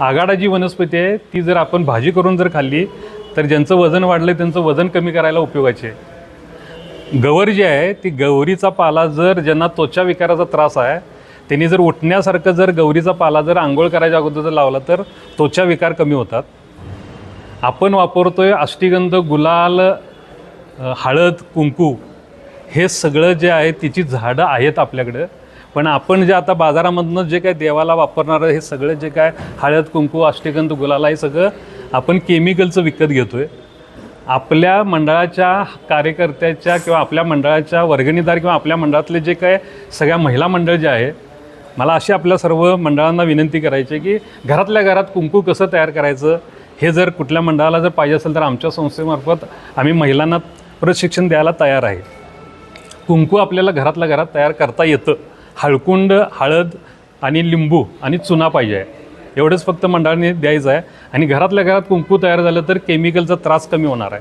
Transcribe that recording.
आगाडा जी वनस्पती आहे ती जर आपण भाजी करून जर खाल्ली तर ज्यांचं वजन वाढलं आहे त्यांचं वजन कमी करायला उपयोगाची आहे. गवर जी आहे ती गौरीचा पाला जर ज्यांना त्वचा विकाराचा त्रास आहे त्यांनी जर उठण्यासारखं जर गौरीचा पाला जर आंघोळ करायच्या अगोदर जर लावला तर त्वचा विकार कमी होतात. आपण वापरतोय अष्टीगंध गुलाल हळद कुंकू हे सगळं जे आहे तिची झाडं आहेत आपल्याकडं. पण आपण जे आता बाजारामधनं जे काय देवाला वापरणारं हे सगळं जे काय हळद कुंकू अष्टीगंध गुलाला हे सगळं आपण केमिकलचं विकत घेतो आहे आपल्या मंडळाच्या कार्यकर्त्याच्या किंवा आपल्या मंडळाच्या वर्गणीदार किंवा आपल्या मंडळातले जे काय सगळ्या महिला मंडळ जे आहे मला अशी आपल्या सर्व मंडळांना विनंती करायची आहे की घरातल्या घरात कुंकू कसं तयार करायचं हे जर कुठल्या मंडळाला जर पाहिजे असेल तर आमच्या संस्थेमार्फत आम्ही महिलांना प्रशिक्षण द्यायला तयार आहे. कुंकू आपल्याला घरातल्या घरात तयार करता येतं. हळकुंड हळद आणि लिंबू आणि चुना पाहिजे. आहे एवढंच फक्त मंडळाने द्यायचं आहे. आणि घरातल्या घरात कुंकू तयार झालं तर केमिकलचा त्रास कमी होणार आहे.